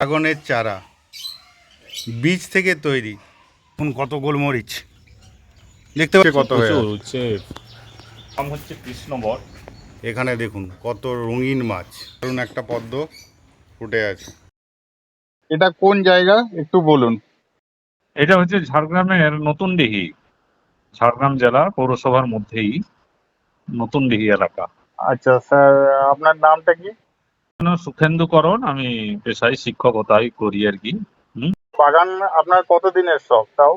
ড্রাগনের চারা। বীজ থেকে তৈরি। এখন কত গোলমরিচ। দেখতে পাচ্ছি কত হয়ে হচ্ছে। নাম হচ্ছে কৃষ্ণবট। এখানে দেখুন কত রঙিন মাছ। ধরুন একটা পদ্ম ফুটে আছে। এটা কোন জায়গা? একটু বলুন। এটা হচ্ছে ঝাড়গ্রামের নতুন ডিহি ঝাড়গ্রাম জেলা পৌরসভার মধ্যেই নতুন ডিহি এলাকা। আচ্ছা স্যার আপনার নামটা কি? সুখেন্দুকরণ আমি পেশায় শিক্ষকতাই করি আর কি। বাগান আপনার কতদিনের শখ তাও?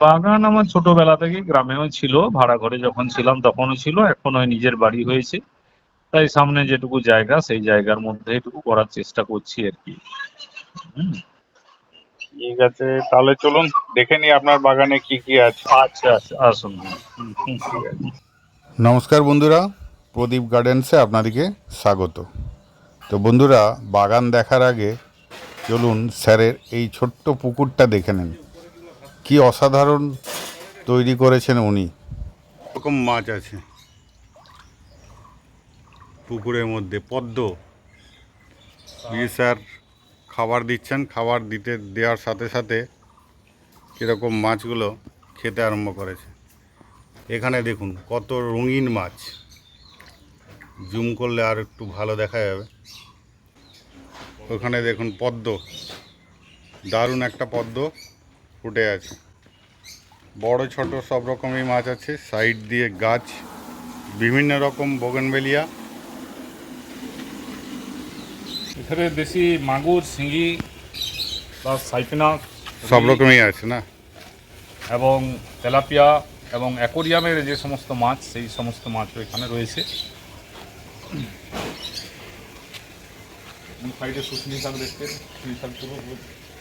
বাগান আমার ছোটবেলা থেকে গ্রামেও ছিল ভাড়া ঘরে যখন ছিলাম তখনও ছিল এখন ওই নিজের বাড়ি হয়েছে। তাই সামনে যেটুকু জায়গা সেই জায়গার মধ্যে এটুকু করার চেষ্টা করছি আর কি। হুম। ঠিক আছে তাহলে চলুন দেখে নিই আপনার বাগানে কি কি আছে। আচ্ছা আচ্ছা আসুন। হুম, হুম, ঠিক আছে। নমস্কার বন্ধুরা। প্রদীপ গার্ডেন্সে আপনাদেরকে স্বাগত। তো বন্ধুরা, বাগান দেখার আগে চলুন স্যারের এই ছোট্ট পুকুরটা দেখে নেন। কি অসাধারণ তৈরি করেছেন উনি। রকম মাছ আছে। পুকুরের মধ্যে পদ্ম। স্যার, খাবার দিচ্ছেন। খাবার দিতে, দেওয়ার সাথে সাথে কীরকম মাছগুলো খেতে আরম্ভ করেছে। এখানে দেখুন, কত রঙিন মাছ। জুম করলে আর একটু ভালো দেখা যাবে। ওখানে দেখুন পদ্ম। দারুণ একটা পদ্ম ফুটে আছে। বড় ছোট সব রকমই মাছ আছে। সাইড দিয়ে গাছ বিভিন্ন রকম বোগেনবেলিয়া। এখানে দেশি মাগুর শিঙি প্লাস সাইফিনাস সব রকমই আছে না? এবং তেলাপিয়া এবং অ্যাকোরিয়ামের যে সমস্ত মাছ সেই সমস্ত মাছও এখানে রয়েছে। সাইডে শুকনি শাক দেখতে শুকনি শাক পুরো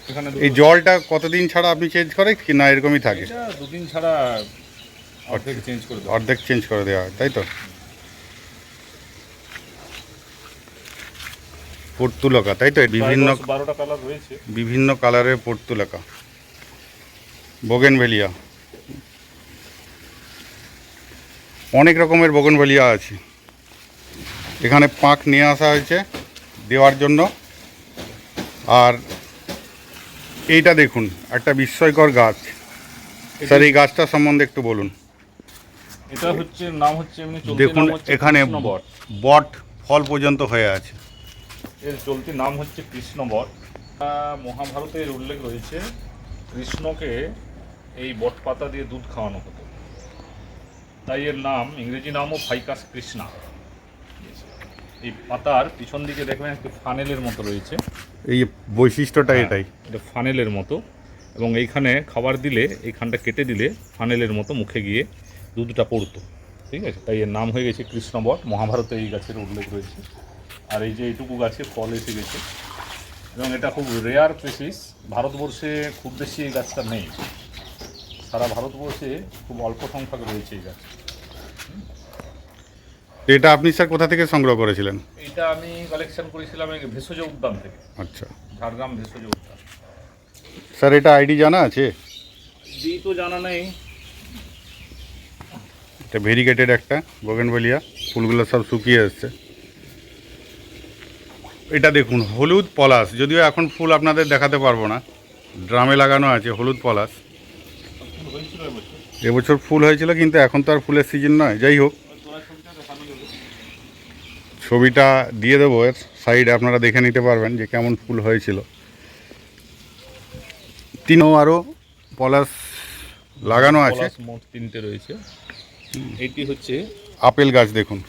এখানে এই জলটা কতদিন ছাড়া আপনি চেঞ্জ করে কি না এরকমই থাকে? দুদিন ছাড়া অর্ধেক চেঞ্জ করে দেওয়া অর্ধেক চেঞ্জ করে দেওয়া হয় তাই তো? পর্তুলকা তাই তো? বিভিন্ন বারোটা কালার রয়েছে। বিভিন্ন কালারের পর্তুলাকা। বোগেনভেলিয়া। অনেক রকমের বোগেনভেলিয়া আছে। এখানে পাঁক নিয়ে আসা হয়েছে দেওয়ার জন্য। আর এইটা দেখুন একটা বিস্ময়কর গাছ। স্যার এই গাছটা সম্বন্ধে একটু বলুন। এটা হচ্ছে নাম হচ্ছে দেখুন এখানে বট। ফল পর্যন্ত হয়ে আছে। এর চলতি নাম হচ্ছে কৃষ্ণবট আহ, মহাভারতের উল্লেখ রয়েছে কৃষ্ণকে এই বট পাতা দিয়ে দুধ খাওয়ানো হতো। তাই এর নাম ইংরেজি নামও ফাইকাস কৃষ্ণা। এই পাতার পিছন দিকে দেখবেন একটি ফানেলের মতো রয়েছে। এই বৈশিষ্ট্যটা এটাই। এটা ফানেলের মতো। এবং এইখানে খাবার দিলে এইখানটা কেটে দিলে ফানেলের মতো মুখে গিয়ে দুধটা পড়তো। ঠিক আছে? তাই এর নাম হয়ে গেছে কৃষ্ণবট। মহাভারতে এই গাছের উল্লেখ রয়েছে। আর এই যে এইটুকু গাছে ফল এসে গেছে। এবং এটা খুব রেয়ার স্পেসিস ভারতবর্ষে খুব বেশি এই গাছটা নেই। সারা ভারতবর্ষে খুব অল্প সংখ্যক রয়েছে এই গাছ। এটা আপনি স্যার কোথা থেকে সংগ্রহ করেছিলেন? এইটা আমি কালেকশন করেছিলাম ভেষজ উদ্যান থেকে। আচ্ছা। ঝাড়গ্রাম ভেষজ উদ্যান। স্যার এটা আইডি জানা আছে? দিই তো জানা নেই। এটা ভেরিগেটেড একটা বোগেনভেলিয়া ফুলগুলো সব শুকিয়ে এসছে। এটা দেখুন হলুদ পলাশ। যদিও এখন ফুল আপনাদের দেখাতে পারব না। ড্রামে লাগানো আছে হলুদ পলাশ। এবছর ফুল হয়েছিল কিন্তু এখন তো আর ফুলের সিজন নয়। যাই হোক তোরা ছবিটা দেখানো যাবে ছবিটা দিয়ে দেবো এর সাইডে আপনারা দেখে নিতে পারবেন যে কেমন ফুল হয়েছিল। তিনও আরও পলাশ লাগানো আছে। মোট তিনটে রয়েছে। এটি হচ্ছে আপেল গাছ দেখুন।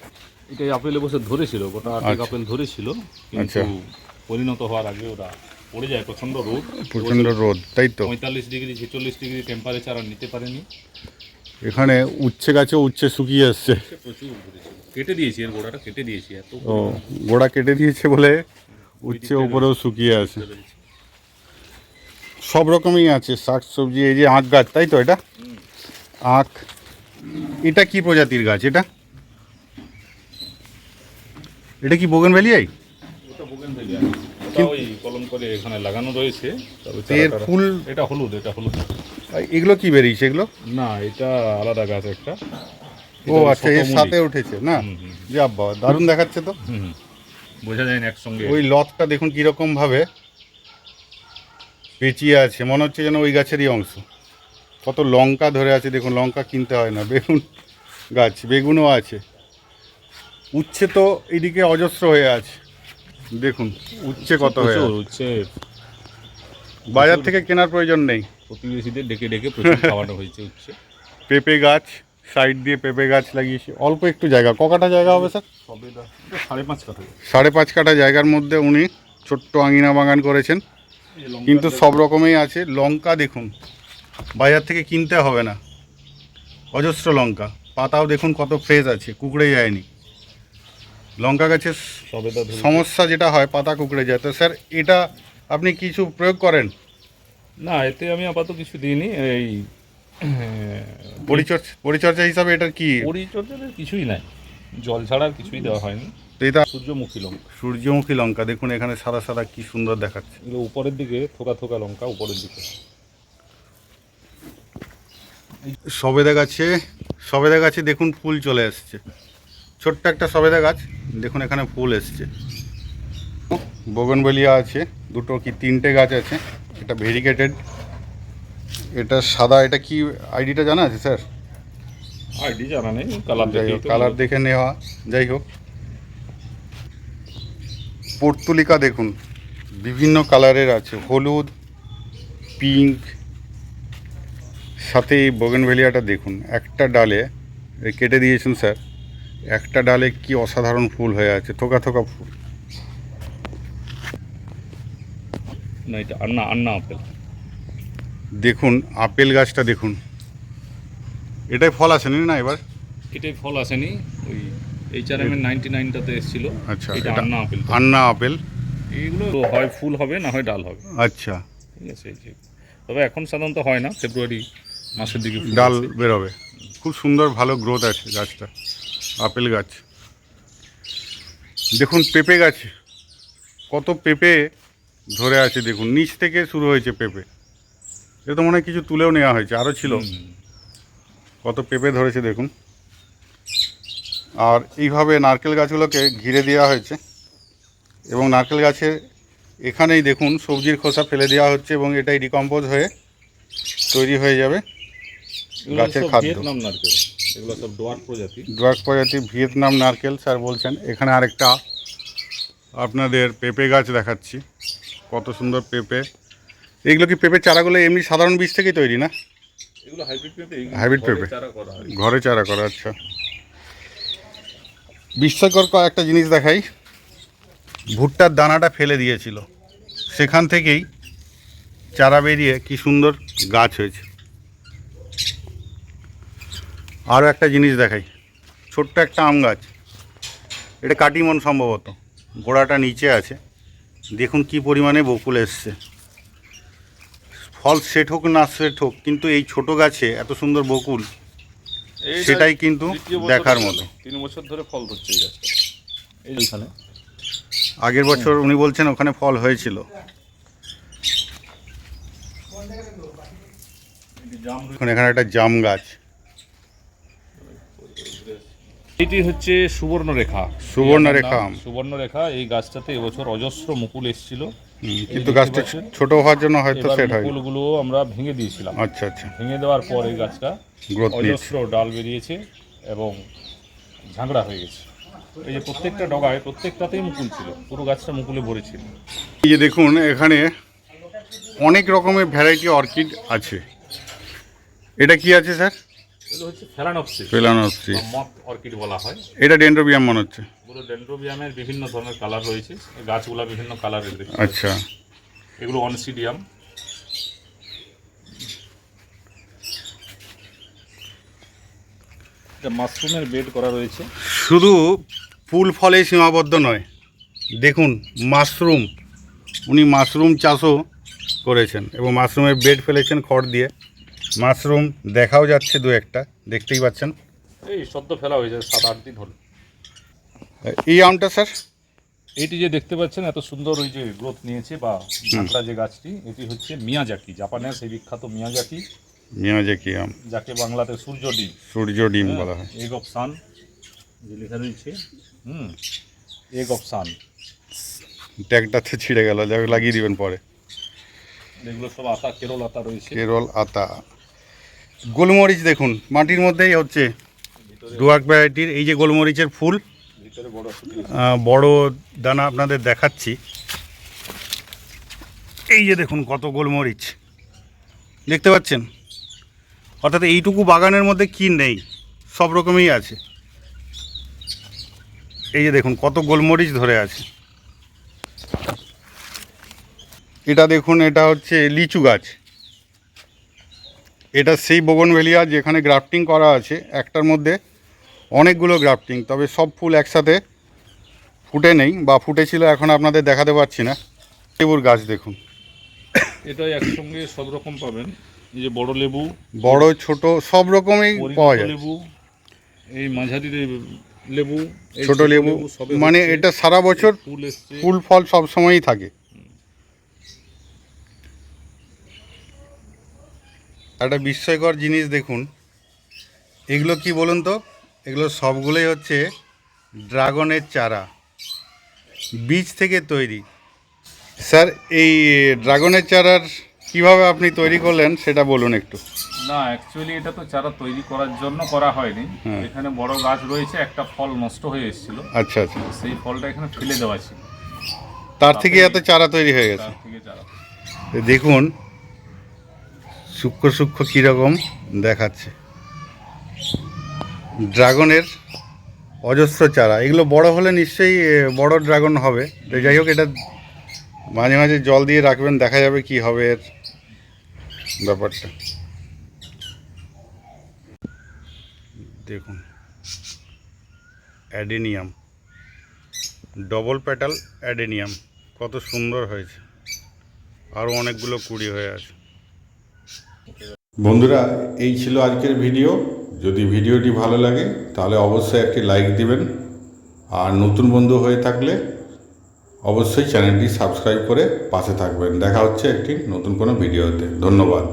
এটাই আপেল বছর ধরেছিল গোটা আটেক আচ্ছা। আপেল ধরেছিল কিন্তু আচ্ছা। পরিণত হওয়ার আগে ওরা পড়ে যায় প্রচণ্ড রোদ। প্রচণ্ড রোদ তাই তো। পঁয়তাল্লিশ ডিগ্রি ছেচল্লিশ ডিগ্রি টেম্পারেচার আর নিতে পারেনি। এখানে উচ্ছে গাছেও উচ্ছে শুকিয়ে আসছে। প্রচুর কেটে দিয়েছি এর গোড়াটা কেটে দিয়েছি এত ও গোড়া কেটে দিয়েছে বলে উচ্ছে উপরেও শুকিয়ে আছে সব রকমই আছে শাক সবজি এই যে আখ গাছ তাই তো এটা? আখ এটা কি প্রজাতির গাছ এটা? এটা কি বোগেন ভ্যালিয়াই কলম করে এখানে লাগানো রয়েছে। এর ফুল এটা হলুদ এটা হলুদ। এগুলো কি বেরিয়েছে? এগুলো? না এটা আলাদা গাছ একটা। ও আচ্ছা এর সাথে উঠেছে না। যে আব্বা দারুণ দেখাচ্ছে তো। বোঝা যায় না একসঙ্গে। ওই লতটা দেখুন কীরকম ভাবে পেঁচিয়ে আছে। মনে হচ্ছে যেন ওই গাছেরই অংশ। কত লঙ্কা ধরে আছে দেখুন লঙ্কা কিনতে হয় না। বেগুন গাছ বেগুনও আছে। উচ্ছে তো এদিকে অজস্র হয়ে আছে। দেখুন উচ্ছে কত হয়ে উচ্ছে। বাজার থেকে কেনার প্রয়োজন নেই। প্রতিবেশীদের ডেকে ডেকে প্রচুর খাওয়ানো হয়েছে হচ্ছে। পেঁপে গাছ সাইড দিয়ে পেঁপে গাছ লাগিয়েছি। অল্প একটু জায়গা। ককাটা জায়গা হবে স্যার? সাড়ে পাঁচ কাঠা সাড়ে পাঁচ কাঠা জায়গার মধ্যে উনি ছোট্ট আঙিনা বাগান করেছেন। কিন্তু সব রকমই আছে। লঙ্কা দেখুন বাজার থেকে কিনতে হবে না। অজস্র লঙ্কা। পাতাও দেখুন কত ফ্রেশ আছে কুকড়ে যায়নি। লঙ্কা গাছের সমস্যা যেটা হয় পাতা কুকড়ে যায়। তো স্যার এটা আপনি কিছু প্রয়োগ করেন? না এতে আমি আপাতত কিছু দিইনি এই পরিচর্যা পরিচর্যা হিসাবে এটা কি? পরিচর্যার কিছুই নাই। জল ছাড়া আর কিছুই দেওয়া হয়নি। এটা সূর্যমুখী লঙ্কা। সূর্যমুখী লঙ্কা দেখুন এখানে সাদা সাদা কি সুন্দর দেখাচ্ছে। এগুলো উপরের দিকে থোকা থোকা লঙ্কা উপরের দিকে। সবেদা গাছে সবেদা গাছে দেখুন ফুল চলে এসছে। ছোট্ট একটা সবেদা গাছ দেখুন এখানে ফুল এসছে। বগনবেলিয়া আছে দুটো কি তিনটে গাছ আছে। এটা ভেরিকেটেড এটা সাদা এটা কি আইডিটা জানা আছে স্যার? আইডি জানা নেই কালার যাই হোক কালার দেখে নেওয়া যাই হোক। পর্তুলিকা দেখুন বিভিন্ন কালারের আছে হলুদ পিঙ্ক সাথে এই বোগেনভেলিয়াটা দেখুন একটা ডালে কেটে দিয়েছেন স্যার একটা ডালে কি অসাধারণ ফুল হয়ে আছে থোকা থোকা ফুল। না এটা আন্না আন্না আপেল। দেখুন আপেল গাছটা দেখুন। এটাই ফল আসেনি না এবার? এটাই ফল আসেনি ওই এইচ আর এম এর নাইনটি নাইনটাতে এসেছিল। আচ্ছা এটা আন্না আপেল। আন্না আপেল। এইগুলো হয় ফুল হবে না হয় ডাল হবে। আচ্ছা। ঠিক আছে তবে এখন সাধারণত হয় না ফেব্রুয়ারি মাসের দিকে ডাল। বেরোবে। খুব সুন্দর ভালো গ্রোথ আছে গাছটা আপেল গাছ। দেখুন পেঁপে গাছ। কত পেঁপে ধরে আছে দেখুন নিচ থেকে শুরু হয়েছে পেঁপে। এ তো মনে হয় কিছু তুলেও নেওয়া হয়েছে আরও ছিল। কত পেঁপে ধরেছে দেখুন। আর এইভাবে নারকেল গাছগুলোকে ঘিরে দেওয়া হয়েছে। এবং নারকেল গাছের এখানেই দেখুন সবজির খোসা ফেলে দেওয়া হচ্ছে এবং এটাই ডিকম্পোজ হয়ে তৈরি হয়ে যাবে গাছের খাদ্য। এগুলো সব প্রজাতি। ড্রাগ প্রজাতি ভিয়েতনাম নারকেল স্যার বলছেন। এখানে আরেকটা আপনাদের পেঁপে গাছ দেখাচ্ছি। কত সুন্দর পেঁপে। এগুলো কি পেঁপে চারাগুলো এমনি সাধারণ বীজ থেকেই তৈরি না? এগুলো হাইব্রিড পেঁপে Hybrid পেঁপে? ঘরে চারা করা আচ্ছা। বিস্ময়কর একটা জিনিস দেখাই। ভুট্টার দানাটা ফেলে দিয়েছিল। সেখান থেকেই চারা বেরিয়ে কি সুন্দর গাছ হয়েছে। আরও একটা জিনিস দেখাই। ছোট্ট একটা আম গাছ। এটা কাটিমন সম্ভবত। গোড়াটা নিচে আছে। দেখুন কি পরিমাণে বকুল এসছে। ফল সেট হোক না সেট হোক কিন্তু এই ছোট গাছে এত সুন্দর বকুল সেটাই কিন্তু দেখার মতো। তিন বছর ধরে ফল ধরছে এই গাছটা। এইখানে আগের বছর উনি বলছেন ওখানে ফল হয়েছিল। এখানে একটা জাম গাছ। এটি হচ্ছে সুবর্ণরেখা। সুবর্ণরেখা। আম। সুবর্ণরেখা এই গাছটাতে এবছর অজস্র মুকুল এসেছিল। হুম, কিন্তু গাছটা ছোট হওয়ার জন্য হয়তো এবার সেট হয় মুকুলগুলো আমরা ভেঙে দিয়েছিলাম। আচ্ছা আচ্ছা। ভেঙে দেওয়ার পর এই গাছটা গ্রোথ নিয়েছে। অজস্র ডাল বেরিয়েছে এবং ঝাঁকড়া হয়ে গেছে। এই যে প্রত্যেকটা ডগায় প্রত্যেকটাতেই মুকুল ছিল পুরো গাছটা মুকুলে ভরেছিল। এই যে দেখুন এখানে অনেক রকমের ভ্যারাইটি অর্কিড আছে। এটা কি আছে স্যার এগুলো হচ্ছে ফেলানপসিস ফেলানোসি মথ অর্কিড বলা হয়। এটা ডেন্ড্রোবিয়াম মনে হচ্ছে। পুরো ডেন্ড্রোবিয়ামের বিভিন্ন ধরনের কালার রয়েছে। গাছগুলা বিভিন্ন কালারের আচ্ছা। এগুলো অনসিডিয়াম। মাশরুমের বেড করা রয়েছে। শুধু ফুল ফলে সীমাবদ্ধ নয়। দেখুন মাশরুম। উনি মাশরুম চাষও করেছেন এবং মাশরুমের বেড ফেলেছেন খড় দিয়ে। মাশরুম দেখাও যাচ্ছে দু একটা দেখতেই পাচ্ছেন। এই সদ্য ফেলা হয়েছে সাত আট দিন হলো। এই আমটা স্যার? এটি যে দেখতে পাচ্ছেন এত সুন্দর ওই যে গ্রোথ নিয়েছে বা ঝাঁকড়া যে গাছটি এটি হচ্ছে মিয়াজাকি জাপানের সেই বিখ্যাত মিয়াজাকি। মিয়াজাকি আম। যাকে বাংলাতে সূর্য ডিম। সূর্য ডিম বলা হয়। এগ অফ সান যে লেখা রয়েছে। হুম এগ অফ সান ট্যাগটাতে ছিঁড়ে গেল যাকে লাগিয়ে দিবেন পরে। এগুলো সব আতা কেরল আতা রয়েছে। কেরল আতা। গোলমরিচ দেখুন, মাটির মধ্যেই হচ্ছে ডুয়ার্ক ভ্যারাইটির এই যে গোলমরিচের ফুল বড় দানা আপনাদের দেখাচ্ছি। এই যে দেখুন কত গোলমরিচ, দেখতে পাচ্ছেন? অর্থাৎ এইটুকু বাগানের মধ্যে কি নেই, সব রকমই আছে। এই যে দেখুন কত গোলমরিচ ধরে আছে। এটা দেখুন, এটা হচ্ছে লিচু গাছ। এটা সেই বগনভেলিয়া যেখানে গ্রাফটিং করা আছে একটার মধ্যে অনেকগুলো গ্রাফটিং তবে সব ফুল একসাথে ফুটে নেই বা ফুটেছিল এখন আপনাদের দেখাতে পারছি না। লেবুর গাছ দেখুন। এটা একসঙ্গে সব রকম পাবেন। এই যে বড় লেবু বড় ছোট সব রকমই পাওয়া যায়। লেবু এই মাঝারি লেবু ছোট লেবু মানে এটা সারা বছর ফুল ফুল ফল সব সময়ই থাকে। একটা বিস্ময়কর জিনিস দেখুন। এগুলো কি বলুন তো? এগুলো সবগুলোই হচ্ছে ড্রাগনের চারা। বীজ থেকে তৈরি। স্যার এই ড্রাগনের চারার কীভাবে আপনি তৈরি করলেন সেটা বলুন একটু। না অ্যাকচুয়ালি এটা তো চারা তৈরি করার জন্য করা হয়নি। হ্যাঁ। এখানে বড় গাছ রয়েছে একটা ফল নষ্ট হয়ে এসেছিল। আচ্ছা আচ্ছা। সেই ফলটা এখানে ফেলে দেওয়া ছিল। তার থেকে এত চারা তৈরি হয়ে গেছে। তার থেকে চারা। তো দেখুন সূক্ষ্ম সূক্ষ্ম কীরকম দেখাচ্ছে। ড্রাগনের অজস্র চারা, এগুলো বড় হলে নিশ্চয়ই বড় ড্রাগন হবে। তো যাই হোক, এটা মাঝে মাঝে জল দিয়ে রাখবেন, দেখা যাবে কি হবে এর ব্যাপারটা। দেখুন, অ্যাডেনিয়াম, ডবল প্যাটাল অ্যাডেনিয়াম, কত সুন্দর হয়েছে। আরও অনেকগুলো কুড়ি হয়ে আছে। বন্ধুরা, এই ছিল আজকের ভিডিও। যদি ভিডিওটি ভালো লাগে, তাহলে অবশ্যই একটি লাইক দিবেন। আর নতুন বন্ধু হয়ে থাকলে অবশ্যই চ্যানেলটি সাবস্ক্রাইব করে পাশে থাকবেন। দেখা হচ্ছে একটি নতুন কোনো ভিডিওতে। ধন্যবাদ।